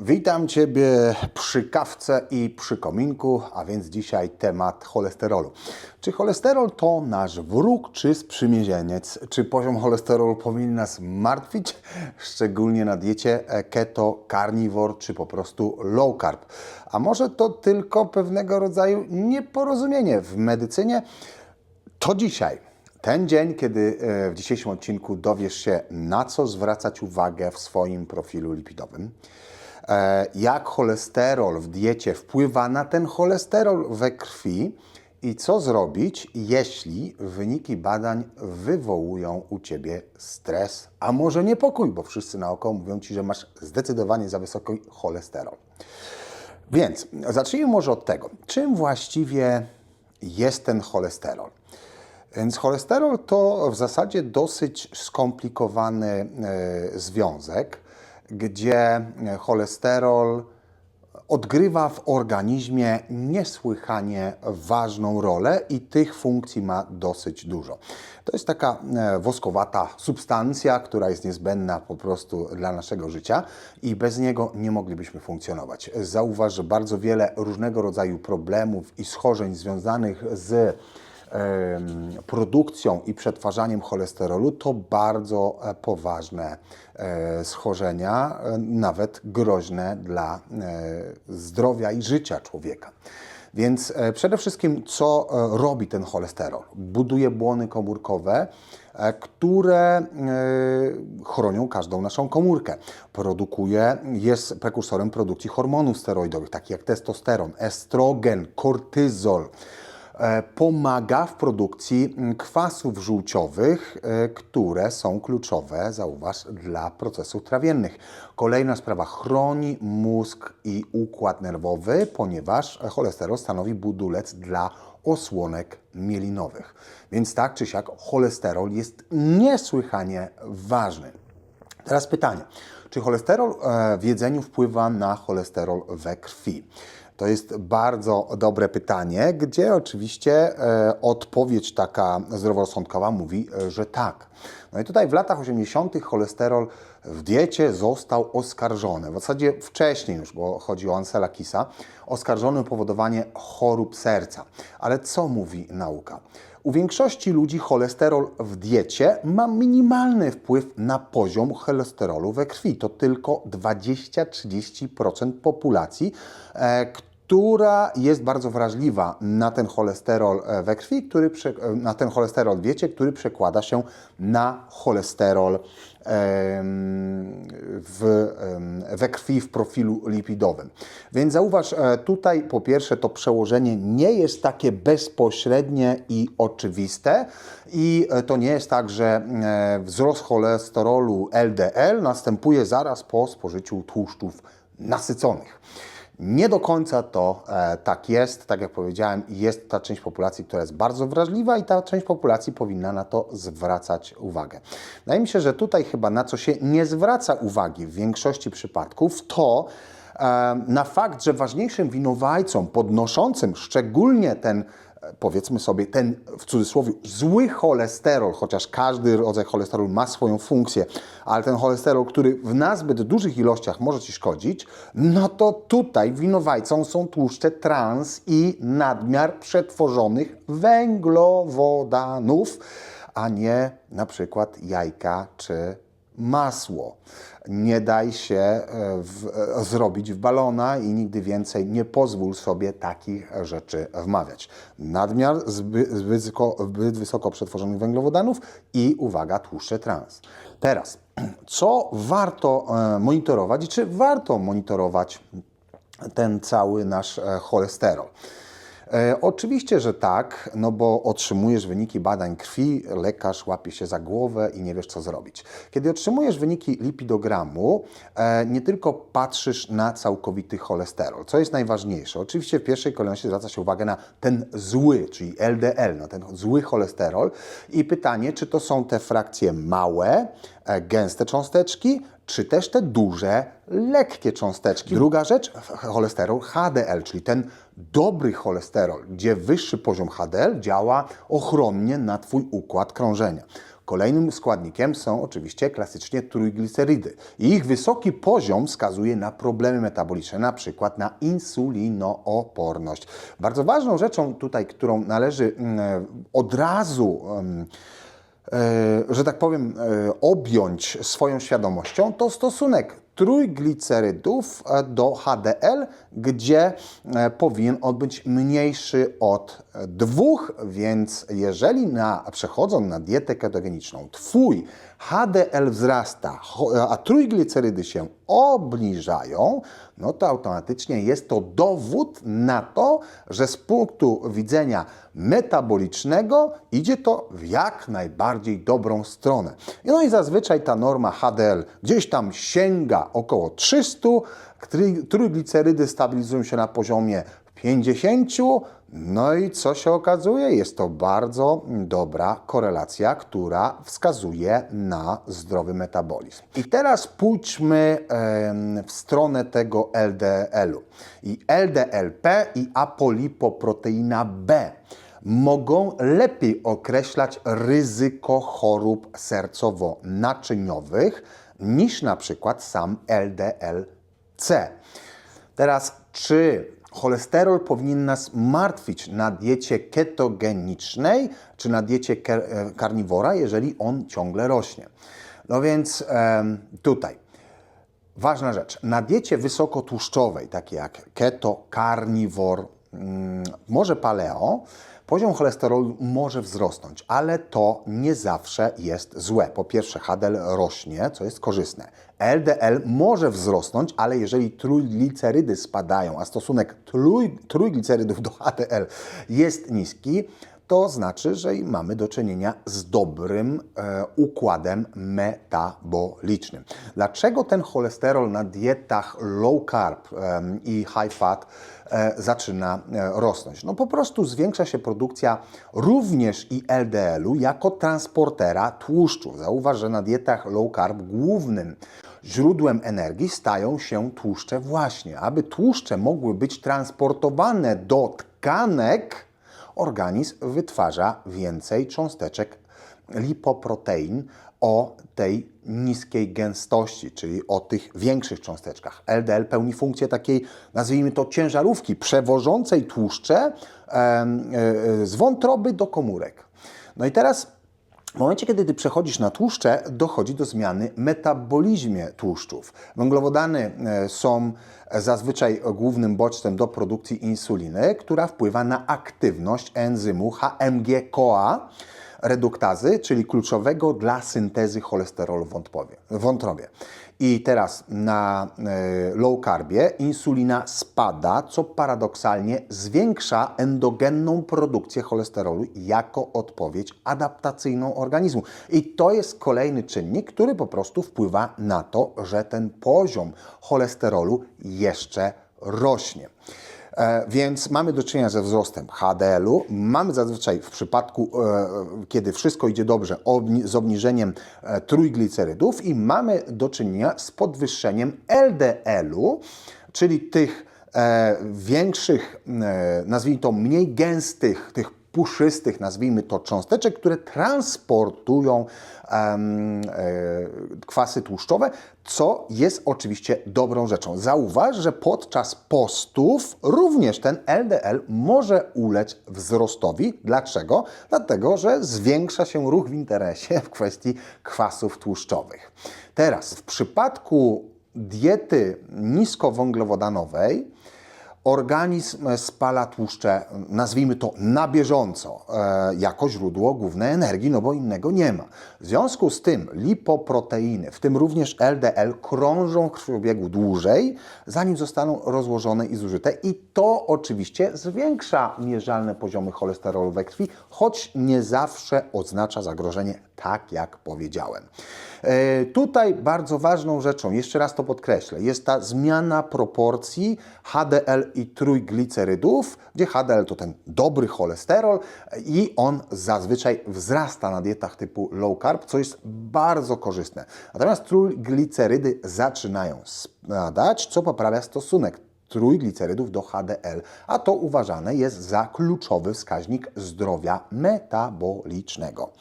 Witam Ciebie przy kawce i przy kominku, a więc dzisiaj temat cholesterolu. Czy cholesterol to nasz wróg czy sprzymierzeńec? Czy poziom cholesterolu powinien nas martwić, szczególnie na diecie keto, carnivore czy po prostu low carb? A może to tylko pewnego rodzaju nieporozumienie w medycynie? To dzisiaj. Ten dzień, kiedy e, w dzisiejszym odcinku dowiesz się, na co zwracać uwagę w swoim profilu lipidowym, jak cholesterol w diecie wpływa na ten cholesterol we krwi i co zrobić, jeśli wyniki badań wywołują u ciebie stres, a może niepokój, bo wszyscy naokoło mówią ci, że masz zdecydowanie za wysoki cholesterol. Więc zacznijmy może od tego, czym właściwie jest ten cholesterol. Więc cholesterol to w zasadzie dosyć skomplikowany e, związek, gdzie cholesterol odgrywa w organizmie niesłychanie ważną rolę i tych funkcji ma dosyć dużo. To jest taka e, woskowata substancja, która jest niezbędna po prostu dla naszego życia i bez niego nie moglibyśmy funkcjonować. Zauważ, że bardzo wiele różnego rodzaju problemów i schorzeń związanych z produkcją i przetwarzaniem cholesterolu to bardzo e, poważne e, schorzenia, e, nawet groźne dla zdrowia i życia człowieka. Więc przede wszystkim, co robi ten cholesterol? Buduje błony komórkowe, które chronią każdą naszą komórkę. Produkuje, jest prekursorem produkcji hormonów steroidowych, takich jak testosteron, estrogen, kortyzol pomaga w produkcji kwasów żółciowych, e, które są kluczowe, zauważ, dla procesów trawiennych. Kolejna sprawa, chroni mózg i układ nerwowy, ponieważ cholesterol stanowi budulec dla osłonek mielinowych. Więc tak czy siak cholesterol jest niesłychanie ważny. Teraz pytanie, czy cholesterol e, w jedzeniu wpływa na cholesterol we krwi? To jest bardzo dobre pytanie, gdzie oczywiście e, odpowiedź taka zdroworozsądkowa mówi, e, że tak. No i tutaj w latach 80. cholesterol w diecie został oskarżony, w zasadzie wcześniej już, bo chodzi o Ansela Kisa, oskarżony o powodowanie chorób serca. Ale co mówi nauka? U większości ludzi cholesterol w diecie ma minimalny wpływ na poziom cholesterolu we krwi. To tylko 20-30% populacji, e, która jest bardzo wrażliwa na ten cholesterol e, we krwi, który, e, na ten cholesterol w diecie, który przekłada się na cholesterol w, we krwi w profilu lipidowym. Więc zauważ, e, tutaj po pierwsze to przełożenie nie jest takie bezpośrednie i oczywiste i to nie jest tak, że wzrost cholesterolu LDL następuje zaraz po spożyciu tłuszczów nasyconych. Nie do końca to e, tak jest. Tak jak powiedziałem, jest ta część populacji, która jest bardzo wrażliwa i ta część populacji powinna na to zwracać uwagę. Wydaje mi się, że tutaj chyba na co się nie zwraca uwagi w większości przypadków, to e, na fakt, że ważniejszym winowajcą podnoszącym szczególnie ten powiedzmy sobie, ten w cudzysłowie zły cholesterol, chociaż każdy rodzaj cholesterolu ma swoją funkcję, ale ten cholesterol, który w nazbyt dużych ilościach może Ci szkodzić, no to tutaj winowajcą są tłuszcze trans i nadmiar przetworzonych węglowodanów, a nie na przykład jajka czy masło. Nie daj się e, w, e, zrobić w balona i nigdy więcej nie pozwól sobie takich rzeczy wmawiać. Nadmiar zbyt, zbyt, wysoko, przetworzonych węglowodanów i uwaga, tłuszcze trans. Teraz, co warto e, monitorować i czy warto monitorować ten cały nasz cholesterol? E, oczywiście, że tak, no bo otrzymujesz wyniki badań krwi, lekarz łapie się za głowę i nie wiesz, co zrobić. Kiedy otrzymujesz wyniki lipidogramu, e, nie tylko patrzysz na całkowity cholesterol, co jest najważniejsze. Oczywiście w pierwszej kolejności zwraca się uwagę na ten zły, czyli LDL, na ten zły cholesterol i pytanie, czy to są te frakcje małe, e, gęste cząsteczki, czy też te duże, lekkie cząsteczki. Druga rzecz, cholesterol HDL, czyli ten dobry cholesterol, gdzie wyższy poziom HDL działa ochronnie na Twój układ krążenia. Kolejnym składnikiem są oczywiście klasycznie trójglicerydy. Ich wysoki poziom wskazuje na problemy metaboliczne, na przykład na insulinooporność. Bardzo ważną rzeczą tutaj, którą należy mm, od razu e, że tak powiem, e, objąć swoją świadomością, to stosunek trójglicerydów e, do HDL, gdzie e, powinien on być mniejszy od e, dwóch, więc jeżeli na, przechodzą na dietę ketogeniczną, twój HDL wzrasta, cho- a trójglicerydy się obniżają, no to automatycznie jest to dowód na to, że z punktu widzenia metabolicznego idzie to w jak najbardziej dobrą stronę. No i zazwyczaj ta norma HDL gdzieś tam sięga około 300, trój- trójglicerydy stabilizują się na poziomie 50, no i co się okazuje? Jest to bardzo dobra korelacja, która wskazuje na zdrowy metabolizm. I teraz pójdźmy w stronę tego LDL-u. I LDLP i apolipoproteina B mogą lepiej określać ryzyko chorób sercowo-naczyniowych niż na przykład sam LDL-C. Teraz, czy cholesterol powinien nas martwić na diecie ketogenicznej, czy na diecie e, karniwora, jeżeli on ciągle rośnie? No więc tutaj ważna rzecz. Na diecie wysokotłuszczowej, takiej jak keto, karniwor, mm, może paleo, poziom cholesterolu może wzrosnąć, ale to nie zawsze jest złe. Po pierwsze, HDL rośnie, co jest korzystne. LDL może wzrosnąć, ale jeżeli trójglicerydy spadają, a stosunek trój, trójglicerydów do HDL jest niski, to znaczy, że mamy do czynienia z dobrym e, układem metabolicznym. Dlaczego ten cholesterol na dietach low carb i high fat e, zaczyna e, rosnąć? No po prostu zwiększa się produkcja również i LDL-u jako transportera tłuszczu. Zauważ, że na dietach low carb głównym źródłem energii stają się tłuszcze właśnie. Aby tłuszcze mogły być transportowane do tkanek, organizm wytwarza więcej cząsteczek lipoprotein o tej niskiej gęstości, czyli o tych większych cząsteczkach. LDL pełni funkcję takiej, nazwijmy to, ciężarówki przewożącej tłuszcze e, e, z wątroby do komórek. No i teraz w momencie, kiedy ty przechodzisz na tłuszcze, dochodzi do zmiany metabolizmie tłuszczów. Węglowodany e, są zazwyczaj głównym bodźcem do produkcji insuliny, która wpływa na aktywność enzymu HMG-CoA reduktazy, czyli kluczowego dla syntezy cholesterolu w wątrobie. I teraz na e, low carbie insulina spada, co paradoksalnie zwiększa endogenną produkcję cholesterolu jako odpowiedź adaptacyjną organizmu. I to jest kolejny czynnik, który po prostu wpływa na to, że ten poziom cholesterolu jeszcze rośnie. E, Więc mamy do czynienia ze wzrostem HDL-u. Mamy zazwyczaj w przypadku, e, kiedy wszystko idzie dobrze, z obniżeniem e, trójglicerydów i mamy do czynienia z podwyższeniem LDL-u, czyli tych większych, nazwijmy to mniej gęstych, tych puszystych, nazwijmy to cząsteczek, które transportują e, kwasy tłuszczowe, co jest oczywiście dobrą rzeczą. Zauważ, że podczas postów również ten LDL może ulec wzrostowi. Dlaczego? Dlatego, że zwiększa się ruch w interesie w kwestii kwasów tłuszczowych. Teraz, w przypadku diety niskowęglowodanowej, organizm spala tłuszcze, nazwijmy to na bieżąco, e, jako źródło głównej energii, no bo innego nie ma. W związku z tym lipoproteiny, w tym również LDL, krążą w krwiobiegu dłużej, zanim zostaną rozłożone i zużyte i to oczywiście zwiększa mierzalne poziomy cholesterolu we krwi, choć nie zawsze oznacza zagrożenie, tak jak powiedziałem. E, Tutaj bardzo ważną rzeczą, jeszcze raz to podkreślę, jest ta zmiana proporcji HDL i trójglicerydów, gdzie HDL to ten dobry cholesterol i on zazwyczaj wzrasta na dietach typu low carb, co jest bardzo korzystne. Natomiast trójglicerydy zaczynają spadać, co poprawia stosunek trójglicerydów do HDL, a to uważane jest za kluczowy wskaźnik zdrowia metabolicznego.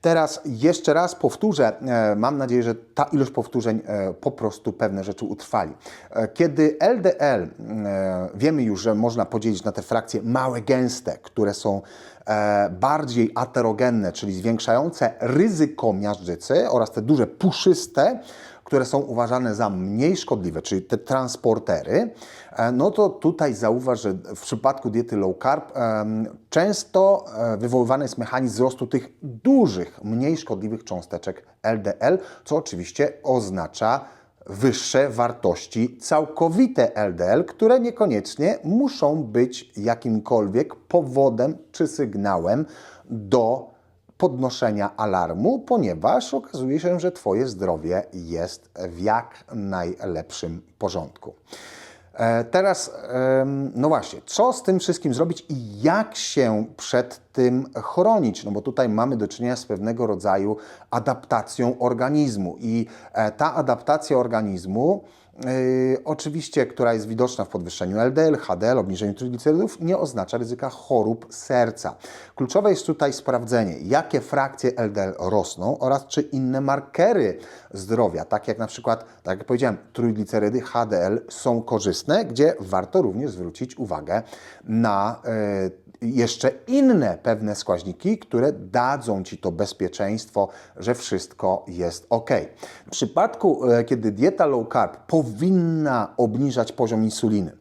Teraz jeszcze raz powtórzę, e, mam nadzieję, że ta ilość powtórzeń e, po prostu pewne rzeczy utrwali. E, Kiedy LDL, wiemy już, że można podzielić na te frakcje małe, gęste, które są bardziej aterogenne, czyli zwiększające ryzyko miażdżycy oraz te duże, puszyste, które są uważane za mniej szkodliwe, czyli te transportery, e, no to tutaj zauważ, że w przypadku diety low carb em, często e, wywoływany jest mechanizm wzrostu tych dużych, mniej szkodliwych cząsteczek LDL, co oczywiście oznacza wyższe wartości całkowite LDL, które niekoniecznie muszą być jakimkolwiek powodem czy sygnałem do podnoszenia alarmu, ponieważ okazuje się, że Twoje zdrowie jest w jak najlepszym porządku. E, Teraz, no właśnie, co z tym wszystkim zrobić i jak się przed tym chronić? No bo tutaj mamy do czynienia z pewnego rodzaju adaptacją organizmu i e, ta adaptacja organizmu Yy, oczywiście, która jest widoczna w podwyższeniu LDL, HDL, obniżeniu triglicerydów, nie oznacza ryzyka chorób serca. Kluczowe jest tutaj sprawdzenie, jakie frakcje LDL rosną oraz czy inne markery zdrowia, tak jak na przykład, tak jak powiedziałem, trójglicerydy, HDL są korzystne, gdzie warto również zwrócić uwagę na yy, jeszcze inne pewne skłaźniki, które dadzą Ci to bezpieczeństwo, że wszystko jest ok. W przypadku, e, kiedy dieta low carb powinna obniżać poziom insuliny,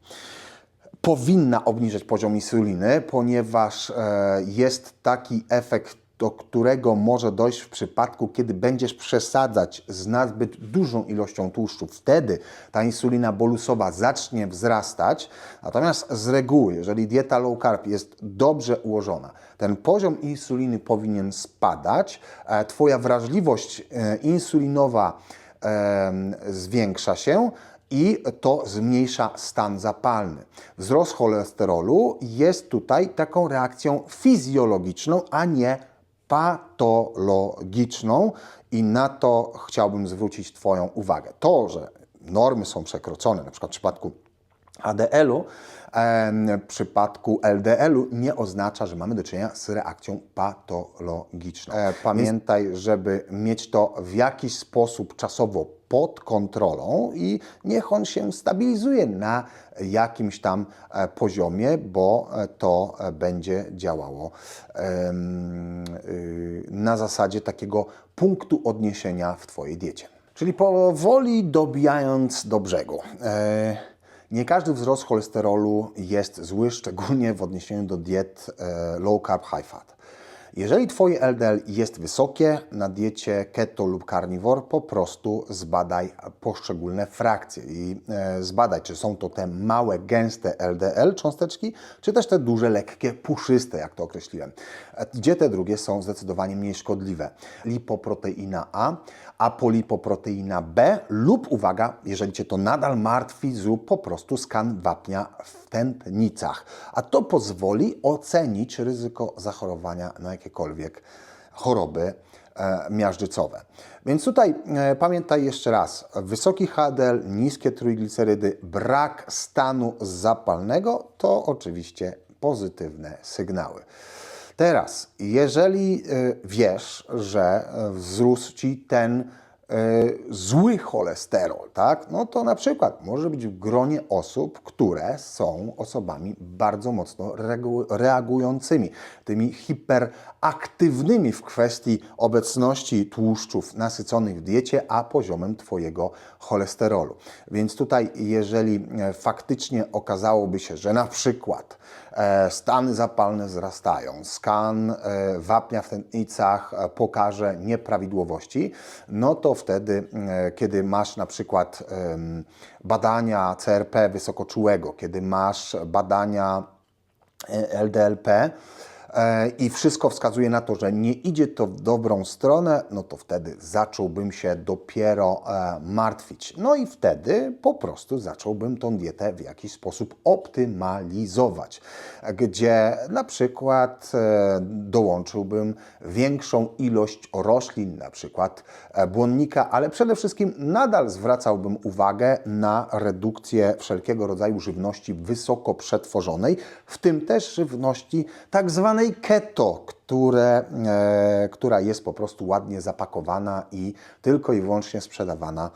powinna obniżać poziom insuliny, ponieważ e, jest taki efekt, do którego może dojść w przypadku, kiedy będziesz przesadzać z nazbyt dużą ilością tłuszczu. Wtedy ta insulina bolusowa zacznie wzrastać. Natomiast z reguły, jeżeli dieta low carb jest dobrze ułożona, ten poziom insuliny powinien spadać, e, Twoja wrażliwość e, insulinowa em, zwiększa się i to zmniejsza stan zapalny. Wzrost cholesterolu jest tutaj taką reakcją fizjologiczną, a nie patologiczną i na to chciałbym zwrócić Twoją uwagę. To, że normy są przekroczone, na przykład w przypadku ADL-u, w przypadku LDL-u nie oznacza, że mamy do czynienia z reakcją patologiczną. E, pamiętaj, żeby mieć to w jakiś sposób czasowo pod kontrolą i niech on się stabilizuje na jakimś tam e, poziomie, bo e, to będzie działało y, na zasadzie takiego punktu odniesienia w Twojej diecie. Czyli powoli dobijając do brzegu. Nie każdy wzrost cholesterolu jest zły, szczególnie w odniesieniu do diet e, low carb, high fat. Jeżeli Twoje LDL jest wysokie na diecie keto lub carnivore, po prostu zbadaj poszczególne frakcje i e, zbadaj, czy są to te małe, gęste LDL cząsteczki, czy też te duże, lekkie, puszyste, jak to określiłem. E, Gdzie te drugie są zdecydowanie mniej szkodliwe. Lipoproteina A, apolipoproteina B lub, uwaga, jeżeli Cię to nadal martwi, zrób po prostu skan wapnia w tętnicach. A to pozwoli ocenić ryzyko zachorowania na jakiekolwiek choroby e, miażdżycowe. Więc tutaj e, pamiętaj jeszcze raz, wysoki HDL, niskie trójglicerydy, brak stanu zapalnego to oczywiście pozytywne sygnały. Teraz, jeżeli y, wiesz, że y, wzrósł ci ten zły cholesterol, tak? No to na przykład może być w gronie osób, które są osobami bardzo mocno reagującymi, tymi hiperaktywnymi w kwestii obecności tłuszczów nasyconych w diecie, a poziomem Twojego cholesterolu. Więc tutaj, jeżeli e, faktycznie okazałoby się, że na przykład e, stany zapalne wzrastają, skan e, wapnia w tętnicach e, pokaże nieprawidłowości, no to wtedy, e, kiedy masz na przykład badania CRP wysokoczułego, kiedy masz badania e, LDLP i wszystko wskazuje na to, że nie idzie to w dobrą stronę, no to wtedy zacząłbym się dopiero e, martwić. No i wtedy po prostu zacząłbym tą dietę w jakiś sposób optymalizować, gdzie na przykład e, dołączyłbym większą ilość roślin, na przykład e, błonnika, ale przede wszystkim nadal zwracałbym uwagę na redukcję wszelkiego rodzaju żywności wysoko przetworzonej, w tym też żywności tak zwanej keto, które, e, która jest po prostu ładnie zapakowana i tylko i wyłącznie sprzedawana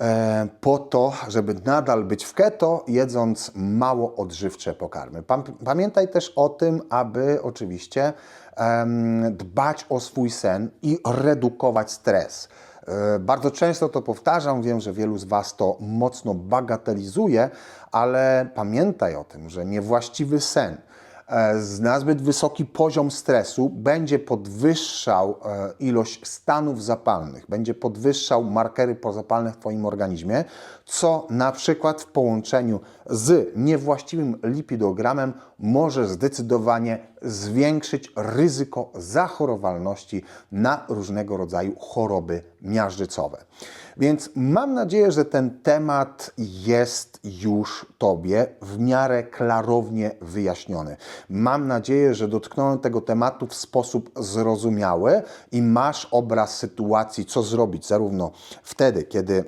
e, po to, żeby nadal być w keto, jedząc mało odżywcze pokarmy. Pam- Pamiętaj też o tym, aby oczywiście em, dbać o swój sen i redukować stres. E, Bardzo często to powtarzam, wiem, że wielu z Was to mocno bagatelizuje, ale pamiętaj o tym, że niewłaściwy sen, e, nazbyt wysoki poziom stresu będzie podwyższał e, ilość stanów zapalnych, będzie podwyższał markery pozapalne w Twoim organizmie, co na przykład w połączeniu z niewłaściwym lipidogramem może zdecydowanie zwiększyć ryzyko zachorowalności na różnego rodzaju choroby miażdżycowe. Więc mam nadzieję, że ten temat jest już Tobie w miarę klarownie wyjaśniony. Mam nadzieję, że dotknąłem tego tematu w sposób zrozumiały i masz obraz sytuacji, co zrobić, zarówno wtedy, kiedy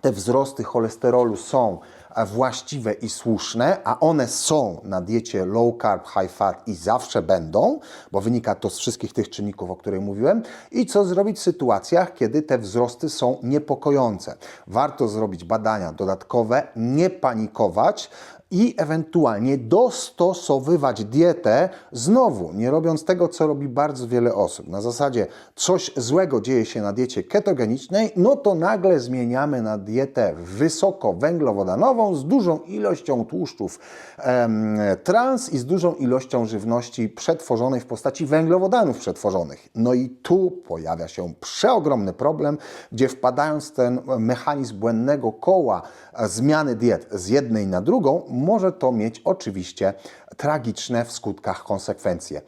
te wzrosty cholesterolu są właściwe i słuszne, a one są na diecie low carb, high fat i zawsze będą, bo wynika to z wszystkich tych czynników, o których mówiłem, i co zrobić w sytuacjach, kiedy te wzrosty są niepokojące. Warto zrobić badania dodatkowe, nie panikować, i ewentualnie dostosowywać dietę, znowu nie robiąc tego, co robi bardzo wiele osób. Na zasadzie coś złego dzieje się na diecie ketogenicznej, no to nagle zmieniamy na dietę wysokowęglowodanową z dużą ilością tłuszczów em, trans i z dużą ilością żywności przetworzonej w postaci węglowodanów przetworzonych. No i tu pojawia się przeogromny problem, gdzie wpadając ten mechanizm błędnego koła zmiany diet z jednej na drugą, może to mieć oczywiście tragiczne w skutkach konsekwencje.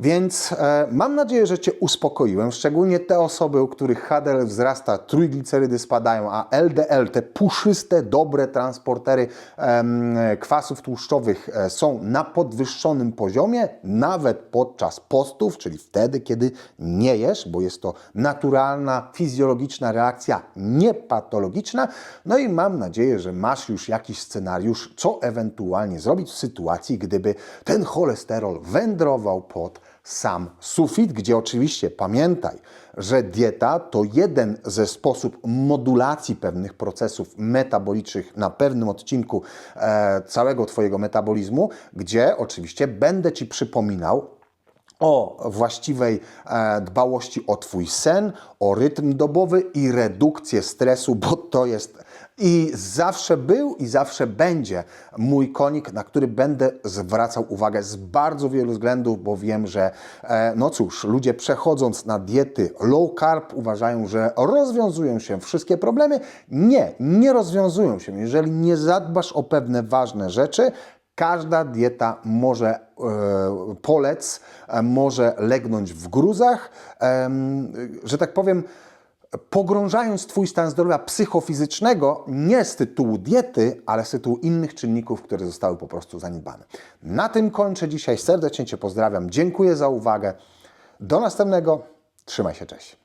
Więc e, mam nadzieję, że Cię uspokoiłem, szczególnie te osoby, u których HDL wzrasta, trójglicerydy spadają, a LDL, te puszyste, dobre transportery em, kwasów tłuszczowych e, są na podwyższonym poziomie, nawet podczas postów, czyli wtedy, kiedy nie jesz, bo jest to naturalna, fizjologiczna reakcja, niepatologiczna. No i mam nadzieję, że masz już jakiś scenariusz, co ewentualnie zrobić w sytuacji, gdyby ten cholesterol wędrował pod sam sufit, gdzie oczywiście pamiętaj, że dieta to jeden ze sposób modulacji pewnych procesów metabolicznych na pewnym odcinku e, całego Twojego metabolizmu, gdzie oczywiście będę Ci przypominał, o właściwej e, dbałości o Twój sen, o rytm dobowy i redukcję stresu, bo to jest i zawsze był i zawsze będzie mój konik, na który będę zwracał uwagę z bardzo wielu względów, bo wiem, że e, no cóż, ludzie przechodząc na diety low carb uważają, że rozwiązują się wszystkie problemy. Nie, nie rozwiązują się. Jeżeli nie zadbasz o pewne ważne rzeczy, Każda dieta może e, polec, e, może legnąć w gruzach, em, że tak powiem, pogrążając Twój stan zdrowia psychofizycznego nie z tytułu diety, ale z tytułu innych czynników, które zostały po prostu zaniedbane. Na tym kończę dzisiaj. Serdecznie Cię pozdrawiam. Dziękuję za uwagę. Do następnego. Trzymaj się, cześć.